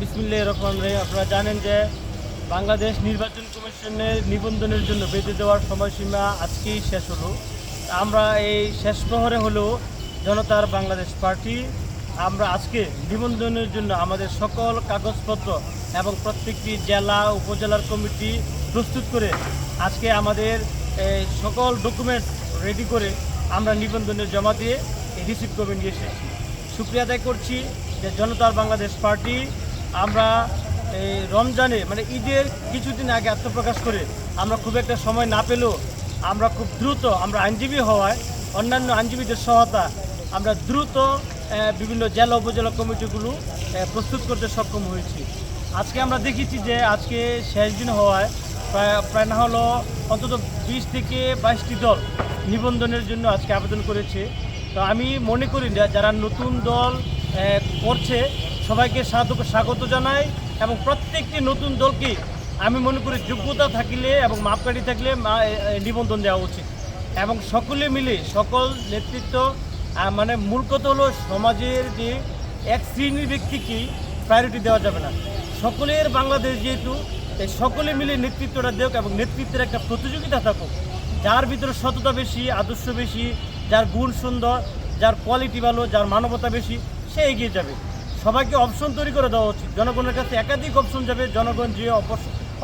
বিসমিল্লাহ রহমান রহিম, আপনারা জানেন যে বাংলাদেশ নির্বাচন কমিশনের নিবন্ধনের জন্য বেঁধে দেওয়ার সময়সীমা আজকেই শেষ হলো। আমরা এই শেষ প্রহরে হলো জনতার বাংলাদেশ পার্টি। আমরা আজকে নিবন্ধনের জন্য আমাদের সকল কাগজপত্র এবং প্রত্যেকটি জেলা, উপজেলার কমিটি প্রস্তুত করে আজকে আমাদের সকল ডকুমেন্ট রেডি করে আমরা নিবন্ধনে জমা দিয়ে রিসিভ করে নিয়ে এসেছি। শুক্রিয়া আদায় করছি যে জনতার বাংলাদেশ পার্টি আমরা এই রমজানে মানে ঈদের কিছুদিন আগে আত্মপ্রকাশ করে আমরা খুব একটা সময় না পেলেও আমরা খুব দ্রুত, আমরা আইনজীবী হওয়ায়, অন্যান্য আইনজীবীদের সহায়তা আমরা দ্রুত বিভিন্ন জেলা উপজেলা কমিটিগুলো প্রস্তুত করতে সক্ষম হয়েছি। আজকে আমরা দেখেছি যে আজকে শেষ দিন হওয়ায় প্রায় প্রায় না হলো অন্তত বিশ থেকে বাইশটি দল নিবন্ধনের জন্য আজকে আবেদন করেছে। তো আমি মনে করি যে যারা নতুন দল করছে সবাইকে স্বাগত স্বাগত জানাই এবং প্রত্যেকটি নতুন দলকে আমি মনে করি যোগ্যতা থাকলে এবং মাপকাঠি থাকলে নিবন্ধন দেওয়া উচিত। এবং সকলে মিলে সকল নেতৃত্ব মানে মূল কথা হলো সমাজের যে এক শ্রেণির ব্যক্তিকেই প্রায়োরিটি দেওয়া যাবে না। সকলের বাংলাদেশ যেহেতু এই সকলে মিলে নেতৃত্বটা দেওক এবং নেতৃত্বের একটা প্রতিযোগিতা থাকুক। যার ভিতরে সততা বেশি, আদর্শ বেশি, যার গুণ সুন্দর, যার কোয়ালিটি ভালো, যার মানবতা বেশি, সে এগিয়ে যাবে। সবাইকে অপশন তৈরি করে দেওয়া উচিত। জনগণের কাছে একাধিক অপশন যাবে, জনগণ যে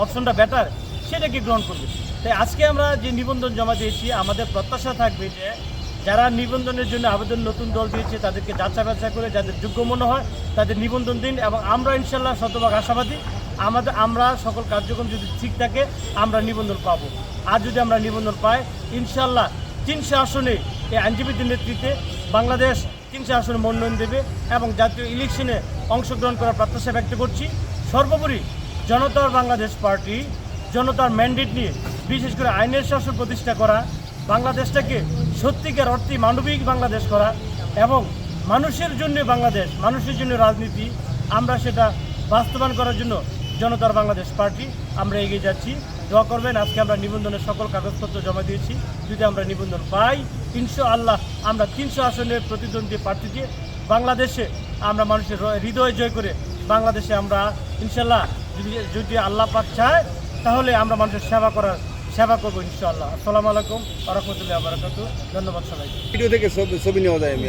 অপশনটা বেটার সেটাকে গ্রহণ করবে? তাই আজকে আমরা যে নিবন্ধন জমা দিয়েছি, আমাদের প্রত্যাশা থাকবে যে যারা নিবন্ধনের জন্য আবেদন নতুন দল দিয়েছে, তাদেরকে যাচা বাছা করে যাদের যোগ্য মনে হয় তাদের নিবন্ধন দিন এবং আমরা ইনশাল্লাহ শতভাগ আশাবাদী। আমাদের, আমরা সকল কার্যক্রম যদি ঠিক থাকে, আমরা নিবন্ধন পাবো। আর যদি আমরা নিবন্ধন পাই ইনশাল্লাহ তিনশো আসনে এই আইনজীবীদের নেতৃত্বে বাংলাদেশ তিনশো আসনে মনোনয়ন দেবে এবং জাতীয় ইলেকশনে অংশগ্রহণ করার প্রত্যাশা ব্যক্ত করছি। সর্বোপরি জনতার বাংলাদেশ পার্টি, জনতার ম্যান্ডেট নিয়ে বিশেষ করে আইনের শাসন প্রতিষ্ঠা করা, বাংলাদেশটাকে সত্যিকার অর্থে মানবিক বাংলাদেশ করা এবং মানুষের জন্য বাংলাদেশ, মানুষের জন্য রাজনীতি, আমরা সেটা বাস্তবায়ন করার জন্য জনতার বাংলাদেশ পার্টি, আমরা এগিয়ে যাচ্ছি। দোয়া করবেন। আজকে আমরা নিবন্ধনের সকল কাগজপত্র জমা দিয়েছি। যদি আমরা নিবন্ধন পাই, তিনশো আল্লাহ, আমরা তিনশো আসনের প্রতিদ্বন্দ্বী প্রার্থী দিয়ে বাংলাদেশে আমরা মানুষের হৃদয় জয় করে বাংলাদেশে আমরা ইনশাল্লাহ যদি যদি আল্লাহ পাক চায়, তাহলে আমরা মানুষের সেবা করার, সেবা করব ইনশাআল্লাহ আসসালামু আলাইকুম রহমতুল্লাহ বারাকাতু ধন্যবাদ সবাইকে। ভিডিও থেকে ছবি নেওয়া যায় আমি